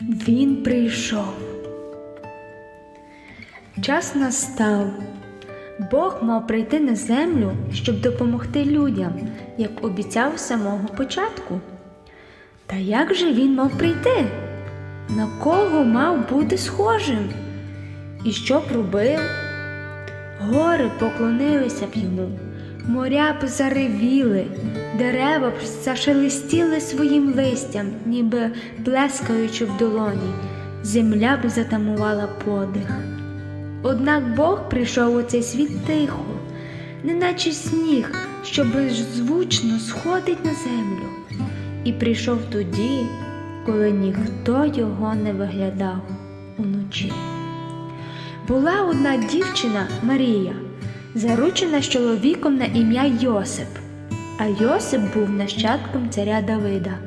Він прийшов. Час настав. Бог мав прийти на землю, щоб допомогти людям, як обіцяв з самого початку. Та як же він мав прийти? На кого мав бути схожим? І що б робив? Гори поклонилися б йому, моря б заревіли, дерева б зашелестіли своїм листям, ніби плескаючи в долоні, земля б затамувала подих. Однак Бог прийшов у цей світ тихо, неначе сніг, що беззвучно сходить на землю, і прийшов тоді, коли ніхто його не виглядав уночі. Була одна дівчина Марія, заручена з чоловіком на ім'я Йосип, а Йосип був нащадком царя Давида.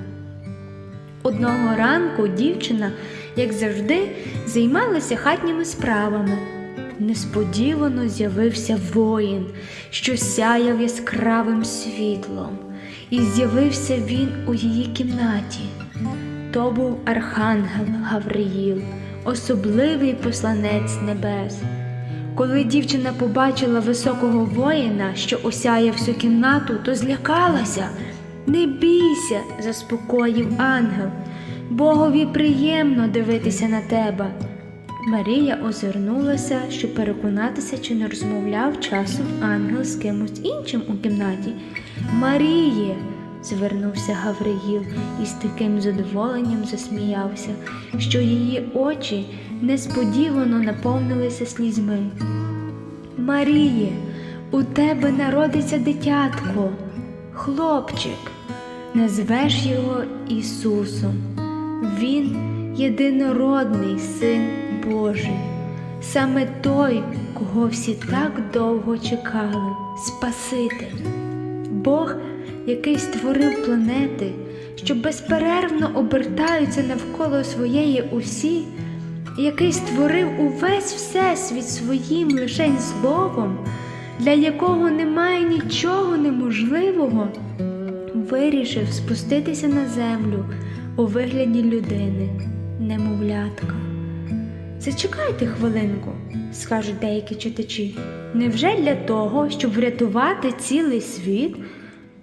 Одного ранку дівчина, як завжди, займалася хатніми справами. Несподівано з'явився воїн, що сяяв яскравим світлом, і з'явився він у її кімнаті. То був архангел Гавриїл, особливий посланець небес. Коли дівчина побачила високого воїна, що осяяв всю кімнату, то злякалася. Не бійся, заспокоїв ангел. Богові приємно дивитися на тебе. Марія озирнулася, щоб переконатися, чи не розмовляв часом ангел з кимось іншим у кімнаті. Маріє, звернувся Гавриїл і з таким задоволенням засміявся, що її очі несподівано наповнилися слізьми. Маріє, у тебе народиться дитятко, хлопчик, назвеш його Ісусом. Він єдинородний Син Божий, саме той, кого всі так довго чекали, Спаситель. Бог, який створив планети, що безперервно обертаються навколо своєї усі, який створив увесь всесвіт своїм лишень словом, для якого немає нічого неможливого, вирішив спуститися на землю у вигляді людини, немовлятка. Зачекайте хвилинку, скажуть деякі читачі. Невже для того, щоб врятувати цілий світ,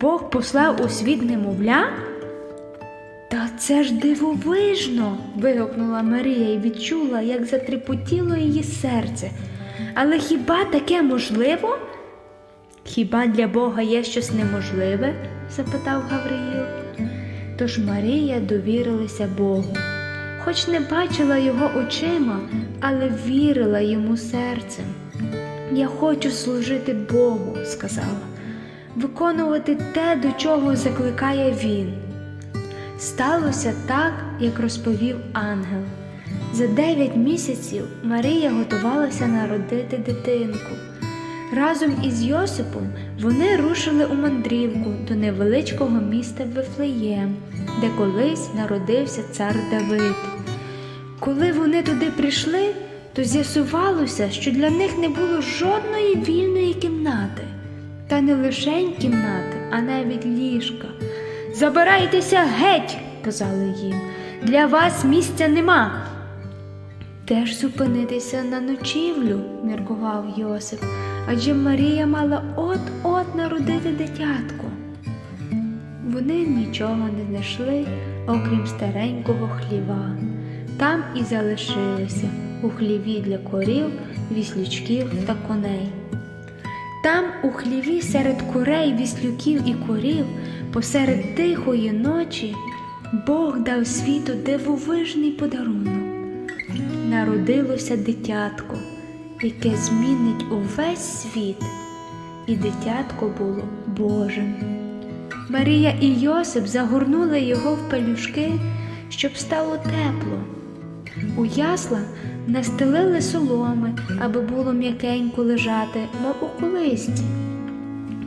Бог послав у світ немовля? Та це ж дивовижно. вигукнула Марія і відчула, як затрепотіло її серце. Але хіба таке можливо? Хіба для Бога є щось неможливе? запитав Гавриїл. Тож Марія довірилася Богу, хоч не бачила його очима, але вірила йому серцем. Я хочу служити Богу, сказала, виконувати те, до чого закликає Він. Сталося так, як розповів ангел. За дев'ять місяців Марія готувалася народити дитинку. Разом із Йосипом вони рушили у мандрівку до невеличкого міста Вифлеєм, де колись народився цар Давид. Коли вони туди прийшли, то з'ясувалося, що для них не було жодної вільної кімнати, та не лише кімнати, а навіть ліжка. Забирайтеся геть, казали їм, для вас місця нема. Теж зупинитися на ночівлю, міркував Йосип, адже Марія мала от-от народити дитятко. Вони нічого не знайшли, окрім старенького хліва. Там і залишилися у хліві для корів, віслючків та коней. Там, у хліві серед курей, віслюків і корів, посеред тихої ночі, Бог дав світу дивовижний подарунок. Народилося дитятко, яке змінить увесь світ, і дитятко було Божим. Марія і Йосип загорнули його в пелюшки, щоб стало тепло. У ясла настелили соломи, аби було м'якенько лежати, мов у колисці,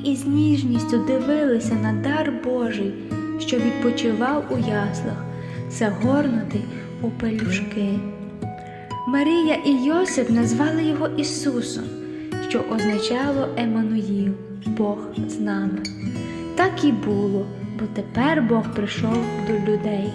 і з ніжністю дивилися на дар Божий, що відпочивав у яслах, загорнутий у пелюшки. Марія і Йосип назвали його Ісусом, що означало Еммануїл, Бог з нами. Так і було, бо тепер Бог прийшов до людей.